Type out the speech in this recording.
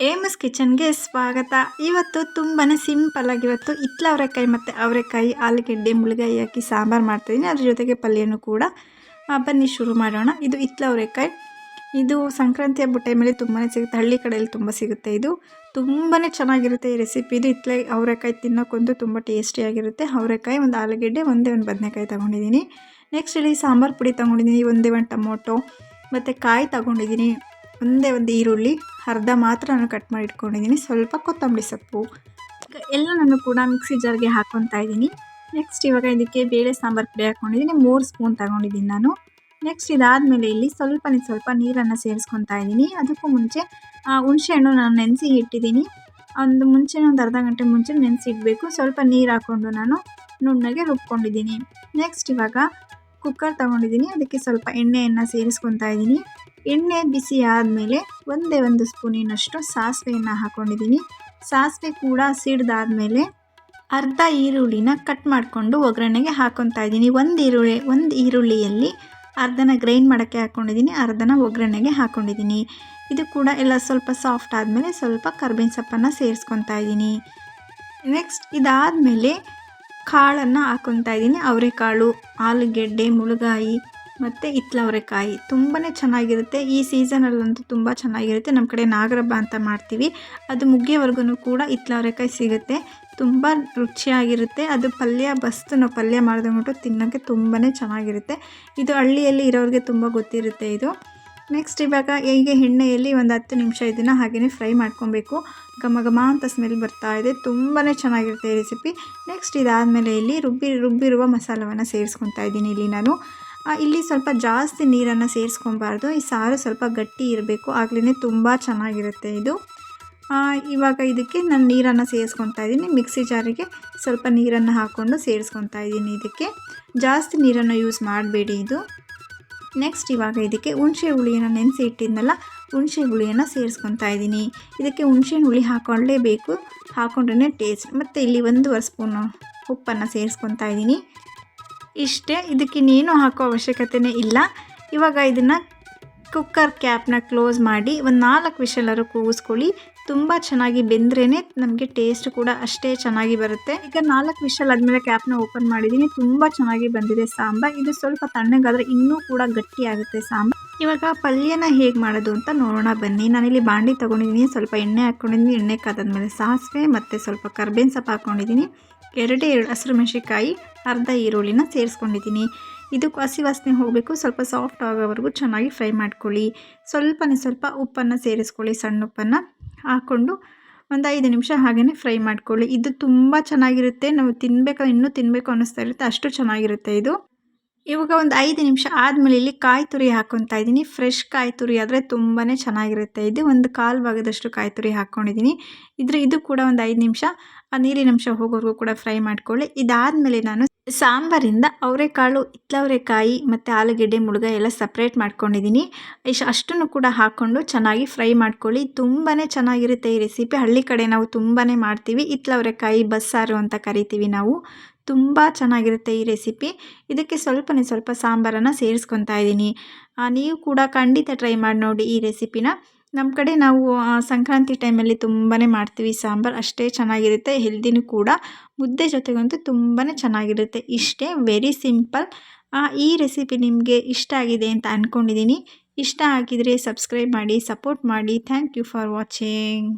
ಏಮಸ್ ಕಿಚನ್ಗೆ ಸ್ವಾಗತ. ಇವತ್ತು ತುಂಬಾ ಸಿಂಪಲ್ಲಾಗಿ ಇವತ್ತು ಇತ್ಲ ಅವರೆಕಾಯಿ ಮತ್ತು ಅವರೆಕಾಯಿ, ಆಲೂಗೆಡ್ಡೆ, ಮುಳುಗಾಯಿ ಹಾಕಿ ಸಾಂಬಾರು ಮಾಡ್ತಾಯಿದ್ದೀನಿ ಅದ್ರ ಜೊತೆಗೆ ಪಲ್ಯನೂ ಕೂಡ. ಬನ್ನಿ ಶುರು ಮಾಡೋಣ. ಇದು ಇತ್ಲ ಅವರೆಕಾಯಿ ಇದು ಸಂಕ್ರಾಂತಿ ಹಬ್ಬ ಟೈಮಲ್ಲಿ ತುಂಬಾ ಸಿಗುತ್ತೆ. ಹಳ್ಳಿ ಕಡೆಯಲ್ಲಿ ತುಂಬ ಸಿಗುತ್ತೆ ಇದು. ತುಂಬಾ ಚೆನ್ನಾಗಿರುತ್ತೆ ಈ ರೆಸಿಪಿ ಇದು ಇತ್ಲ, ಅವರೆಕಾಯಿ ತಿನ್ನೋಕ್ಕೊಂದು ತುಂಬ ಟೇಸ್ಟಿಯಾಗಿರುತ್ತೆ ಅವರೆಕಾಯಿ, ಒಂದು ಆಲೂಗೆಡ್ಡೆ, ಒಂದೇ ಒಂದು ಬದನೆಕಾಯಿ ತೊಗೊಂಡಿದ್ದೀನಿ. ನೆಕ್ಸ್ಟ್ ಇಲ್ಲಿ ಸಾಂಬಾರು ಪುಡಿ ತೊಗೊಂಡಿದ್ದೀನಿ. ಒಂದೇ ಒಂದು ಟೊಮೊಟೊ, ಮತ್ತು ಕಾಯಿ ತೊಗೊಂಡಿದ್ದೀನಿ. ಒಂದೇ ಒಂದು ಈರುಳ್ಳಿ, ಅರ್ಧ ಮಾತ್ರ ನಾನು ಕಟ್ ಮಾಡಿ ಇಟ್ಕೊಂಡಿದ್ದೀನಿ. ಸ್ವಲ್ಪ ಕೊತ್ತಂಬರಿ ಸೊಪ್ಪು. ಎಲ್ಲನೂ ಕೂಡ ಮಿಕ್ಸಿ ಜಾರ್ಗೆ ಹಾಕ್ಕೊತಾ ಇದ್ದೀನಿ. ನೆಕ್ಸ್ಟ್ ಇವಾಗ ಇದಕ್ಕೆ ಬೇಳೆ ಸಾಂಬಾರು ಪುಡಿ ಹಾಕ್ಕೊಂಡಿದ್ದೀನಿ ಮೂರು ಸ್ಪೂನ್ ತಗೊಂಡಿದ್ದೀನಿ ನಾನು. ನೆಕ್ಸ್ಟ್ ಇದಾದಮೇಲೆ ಇಲ್ಲಿ ಸ್ವಲ್ಪ ಸ್ವಲ್ಪ ನೀರನ್ನು ಸೇರಿಸ್ಕೊತಾ ಇದ್ದೀನಿ. ಅದಕ್ಕೂ ಮುಂಚೆ ಹುಣಸೆಹಣ್ಣು ನಾನು ನೆನೆಸಿ ಇಟ್ಟಿದ್ದೀನಿ. ಒಂದು ಮುಂಚೆ ಒಂದು ಅರ್ಧ ಗಂಟೆ ಮುಂಚೆ ನೆನೆಸಿ ಇಡಬೇಕು. ಸ್ವಲ್ಪ ನೀರು ಹಾಕ್ಕೊಂಡು ನಾನು ನುಣ್ಣಗೆ ರುಬ್ಕೊಂಡಿದ್ದೀನಿ. ನೆಕ್ಸ್ಟ್ ಇವಾಗ ಕುಕ್ಕರ್ ತೊಗೊಂಡಿದ್ದೀನಿ. ಅದಕ್ಕೆ ಸ್ವಲ್ಪ ಎಣ್ಣೆಯನ್ನು ಸೇರಿಸ್ಕೊತಾ ಇದ್ದೀನಿ. ಎಣ್ಣೆ ಬಿಸಿ ಆದಮೇಲೆ ಒಂದೇ ಒಂದು ಸ್ಪೂನಿನಷ್ಟು ಸಾಸಿವೆಯನ್ನು ಹಾಕ್ಕೊಂಡಿದ್ದೀನಿ ಸಾಸಿವೆ ಕೂಡ ಸಿಡ್ದಾದಮೇಲೆ ಅರ್ಧ ಈರುಳ್ಳಿನ ಕಟ್ ಮಾಡಿಕೊಂಡು ಒಗ್ಗರಣೆಗೆ ಹಾಕೊತಾ ಇದ್ದೀನಿ. ಒಂದು ಈರುಳ್ಳಿ, ಒಂದು ಈರುಳ್ಳಿಯಲ್ಲಿ ಅರ್ಧನ ಗ್ರೈಂಡ್ ಮಾಡೋಕ್ಕೆ ಹಾಕ್ಕೊಂಡಿದ್ದೀನಿ ಅರ್ಧನ ಒಗ್ಗರಣೆಗೆ ಹಾಕ್ಕೊಂಡಿದ್ದೀನಿ ಇದು ಕೂಡ ಎಲ್ಲ ಸ್ವಲ್ಪ ಸಾಫ್ಟ್ ಆದಮೇಲೆ ಸ್ವಲ್ಪ ಕರ್ಬೇವಿನ ಸೊಪ್ಪನ್ನು ಸೇರಿಸ್ಕೊತಾ ಇದ್ದೀನಿ. ನೆಕ್ಸ್ಟ್ ಇದಾದಮೇಲೆ ಕಾಳನ್ನು ಹಾಕ್ಕೊತಾ ಇದ್ದೀನಿ. ಅವರೆಕಾಳು, ಆಲೂಗೆಡ್ಡೆ, ಮುಳುಗಾಯಿ ಮತ್ತು ಹಿತ್ಲವರೆಕಾಯಿ ತುಂಬಾ ಚೆನ್ನಾಗಿರುತ್ತೆ. ಈ ಸೀಸನಲ್ಲಂತೂ ತುಂಬ ಚೆನ್ನಾಗಿರುತ್ತೆ. ನಮ್ಮ ಕಡೆ ನಾಗರಬ್ಬ ಅಂತ ಮಾಡ್ತೀವಿ. ಅದು ಮುಗಿಯೋವರೆಗೂ ಕೂಡ ಹಿತ್ಲವರೆಕಾಯಿ ಸಿಗುತ್ತೆ. ತುಂಬ ರುಚಿಯಾಗಿರುತ್ತೆ. ಅದು ಪಲ್ಯ, ಬಸ್ತು ನಾವು ಪಲ್ಯ ಮಾಡಿದ್ಬಿಟ್ಟು ತಿನ್ನೋಕ್ಕೆ ತುಂಬಾ ಚೆನ್ನಾಗಿರುತ್ತೆ. ಇದು ಹಳ್ಳಿಯಲ್ಲಿ ಇರೋರಿಗೆ ತುಂಬ ಗೊತ್ತಿರುತ್ತೆ ಇದು. ನೆಕ್ಸ್ಟ್ ಇವಾಗ ಹೀಗೆ ಎಣ್ಣೆಯಲ್ಲಿ ಒಂದು ಹತ್ತು ನಿಮಿಷ ಇದನ್ನು ಹಾಗೆಯೇ ಫ್ರೈ ಮಾಡ್ಕೊಬೇಕು. ಘಮ ಘಮ ಅಂತ ಸ್ಮೆಲ್ ಬರ್ತಾ ಇದೆ. ತುಂಬಾ ಚೆನ್ನಾಗಿರುತ್ತೆ ರೆಸಿಪಿ ನೆಕ್ಸ್ಟ್ ಇದಾದಮೇಲೆ ಇಲ್ಲಿ ರುಬ್ಬಿ, ರುಬ್ಬಿರುವ ಮಸಾಲವನ್ನು ಸೇರಿಸ್ಕೊತಾ ಇದ್ದೀನಿ ಇಲ್ಲಿ ನಾನು. ಇಲ್ಲಿ ಸ್ವಲ್ಪ ಜಾಸ್ತಿ ನೀರನ್ನು ಸೇರಿಸ್ಕೊಬಾರ್ದು. ಈ ಸಾರು ಸ್ವಲ್ಪ ಗಟ್ಟಿ ಇರಬೇಕು. ಆಗಲೇ ತುಂಬ ಚೆನ್ನಾಗಿರುತ್ತೆ ಇದು. ಇವಾಗ ಇದಕ್ಕೆ ನಾನು ನೀರನ್ನು ಸೇರಿಸ್ಕೊತಾ ಇದ್ದೀನಿ. ಮಿಕ್ಸಿ ಜಾರಿಗೆ ಸ್ವಲ್ಪ ನೀರನ್ನು ಹಾಕ್ಕೊಂಡು ಸೇರಿಸ್ಕೊತಾ ಇದ್ದೀನಿ ಇದಕ್ಕೆ. ಜಾಸ್ತಿ ನೀರನ್ನು ಯೂಸ್ ಮಾಡಬೇಡಿ ಇದು. ನೆಕ್ಸ್ಟ್ ಇವಾಗ ಇದಕ್ಕೆ ಹುಣಸೆ ಹುಳಿಯನ್ನು ನೆನೆಸಿ ಇಟ್ಟಿದ್ನಲ್ಲ ಹುಣಸೆ ಹುಳಿಯನ್ನು ಸೇರಿಸ್ಕೊತಾ ಇದ್ದೀನಿ. ಇದಕ್ಕೆ ಹುಣಸೆ ಹುಳಿ ಹಾಕ್ಕೊಳ್ಳೇಬೇಕು ಹಾಕ್ಕೊಂಡ್ರೆ ಟೇಸ್ಟ್ ಮತ್ತು ಇಲ್ಲಿ ಒಂದೂವರೆ ಸ್ಪೂನು ಉಪ್ಪನ್ನು ಸೇರಿಸ್ಕೊತಾ ಇದ್ದೀನಿ. ಇಷ್ಟೇ. ಇದಕ್ಕೆ ಇನ್ನೇನು ಹಾಕೋ ಅವಶ್ಯಕತೆನೇ ಇಲ್ಲ. ಇವಾಗ ಇದನ್ನು ಕುಕ್ಕರ್ ಕ್ಯಾಪ್ನ ಕ್ಲೋಸ್ ಮಾಡಿ ಒಂದು ನಾಲ್ಕು ವಿಷಲರು ಕೂಗಿಸ್ಕೊಳ್ಳಿ. ತುಂಬ ಚೆನ್ನಾಗಿ ಬೆಂದ್ರೇ ನಮಗೆ ಟೇಸ್ಟ್ ಕೂಡ ಅಷ್ಟೇ ಚೆನ್ನಾಗಿ ಬರುತ್ತೆ. ಈಗ ನಾಲ್ಕು ವಿಷಲ್ ಆದಮೇಲೆ ಕ್ಯಾಪ್ನ ಓಪನ್ ಮಾಡಿದ್ದೀನಿ ತುಂಬ ಚೆನ್ನಾಗಿ ಬಂದಿದೆ ಸಾಂಬಾರ್. ಇದು ಸ್ವಲ್ಪ ತಣ್ಣಗಾದರೆ ಇನ್ನೂ ಕೂಡ ಗಟ್ಟಿ ಆಗುತ್ತೆ ಸಾಂಬಾರ್. ಇವಾಗ ಪಲ್ಯನ ಹೇಗೆ ಮಾಡೋದು ಅಂತ ನೋಡೋಣ ಬನ್ನಿ. ನಾನಿಲ್ಲಿ ಬಾಂಡಿ ತೊಗೊಂಡಿದ್ದೀನಿ ಸ್ವಲ್ಪ ಎಣ್ಣೆ ಹಾಕ್ಕೊಂಡಿದ್ದೀನಿ ಎಣ್ಣೆ ಕಾದಾದ್ಮೇಲೆ ಸಾಸಿವೆ ಮತ್ತು ಸ್ವಲ್ಪ ಕರ್ಬೇವಿನ ಸೊಪ್ಪು ಹಾಕ್ಕೊಂಡಿದ್ದೀನಿ ಎರಡೇ ಎರಡು ಹಸಿರು ಮೆಣಸಿಕಾಯಿ ಅರ್ಧ ಈರುಳ್ಳಿನ ಸೇರಿಸ್ಕೊಂಡಿದ್ದೀನಿ ಇದಕ್ಕೆ ಹಸಿ ವಾಸನೆ ಹೋಗಬೇಕು. ಸ್ವಲ್ಪ ಸಾಫ್ಟ್ ಆಗೋವರೆಗೂ ಚೆನ್ನಾಗಿ ಫ್ರೈ ಮಾಡ್ಕೊಳ್ಳಿ. ಸ್ವಲ್ಪನೇ ಸ್ವಲ್ಪ ಉಪ್ಪನ್ನು ಸೇರಿಸ್ಕೊಳ್ಳಿ, ಸಣ್ಣ ಉಪ್ಪನ್ನು ಹಾಕ್ಕೊಂಡು ಒಂದು ಐದು ನಿಮಿಷ ಹಾಗೆಯೇ ಫ್ರೈ ಮಾಡ್ಕೊಳ್ಳಿ. ಇದು ತುಂಬ ಚೆನ್ನಾಗಿರುತ್ತೆ. ನಾವು ತಿನ್ನಬೇಕಾದ್ರೆ ಇನ್ನೂ ತಿನ್ನಬೇಕು ಅನ್ನಿಸ್ತಾ ಇರುತ್ತೆ. ಅಷ್ಟು ಚೆನ್ನಾಗಿರುತ್ತೆ ಇದು. ಇವಾಗ ಒಂದು ಐದು ನಿಮಿಷ ಆದಮೇಲೆ ಇಲ್ಲಿ ಕಾಯಿ ತುರಿ ಹಾಕ್ಕೊತಾ ಇದ್ದೀನಿ. ಫ್ರೆಶ್ ಕಾಯಿ ತುರಿ ಆದರೆ ತುಂಬಾ ಚೆನ್ನಾಗಿರುತ್ತೆ. ಇದು ಒಂದು ಕಾಲು ಭಾಗದಷ್ಟು ಕಾಯಿ ತುರಿ ಹಾಕ್ಕೊಂಡಿದ್ದೀನಿ ಇದ್ರ ಇದು ಕೂಡ ಒಂದು ಐದು ನಿಮಿಷ, ಆ ನೀರಿನ ಅಂಶ ಹೋಗೋವರೆಗೂ ಕೂಡ ಫ್ರೈ ಮಾಡ್ಕೊಳ್ಳಿ. ಇದಾದಮೇಲೆ ನಾನು ಸಾಂಬಾರಿಂದ ಅವರೆಕಾಳು ಇತ್ತವರೆಕಾಯಿ ಮತ್ತು ಆಲೂಗೆಡ್ಡೆ, ಮುಳುಗ ಎಲ್ಲ ಸಪ್ರೇಟ್ ಮಾಡ್ಕೊಂಡಿದ್ದೀನಿ. ಇಷ್ಟು ಅಷ್ಟನ್ನು ಕೂಡ ಹಾಕ್ಕೊಂಡು ಚೆನ್ನಾಗಿ ಫ್ರೈ ಮಾಡ್ಕೊಳ್ಳಿ. ತುಂಬಾ ಚೆನ್ನಾಗಿರುತ್ತೆ ಈ ರೆಸಿಪಿ ಹಳ್ಳಿ ಕಡೆ ನಾವು ತುಂಬಾ ಮಾಡ್ತೀವಿ. ಇತ್ತಲವರೆಕಾಯಿ ಬಸ್ಸಾರು ಅಂತ ಕರಿತೀವಿ ನಾವು. ತುಂಬ ಚೆನ್ನಾಗಿರುತ್ತೆ ಈ ರೆಸಿಪಿ. ಇದಕ್ಕೆ ಸ್ವಲ್ಪನೇ ಸ್ವಲ್ಪ ಸಾಂಬಾರನ್ನು ಸೇರಿಸ್ಕೊತಾ ಇದ್ದೀನಿ. ನೀವು ಕೂಡ ಖಂಡಿತ ಟ್ರೈ ಮಾಡಿ ನೋಡಿ ಈ ರೆಸಿಪಿನ. ನಮ್ಮ ಕಡೆ ನಾವು ಸಂಕ್ರಾಂತಿ ಟೈಮಲ್ಲಿ ತುಂಬಾ ಮಾಡ್ತೀವಿ ಸಾಂಬಾರು. ಅಷ್ಟೇ ಚೆನ್ನಾಗಿರುತ್ತೆ, ಹೆಲ್ದಿನೂ ಕೂಡ. ಮುದ್ದೆ ಜೊತೆಗಂತೂ ತುಂಬಾ ಚೆನ್ನಾಗಿರುತ್ತೆ. ಇಷ್ಟೇ ವೆರಿ ಸಿಂಪಲ್ ಈ ರೆಸಿಪಿ ನಿಮಗೆ ಇಷ್ಟ ಆಗಿದೆ ಅಂತ ಅಂದ್ಕೊಂಡಿದ್ದೀನಿ ಇಷ್ಟ ಆಗಿದರೆ ಸಬ್ಸ್ಕ್ರೈಬ್ ಮಾಡಿ ಸಪೋರ್ಟ್ ಮಾಡಿ. Thank you for watching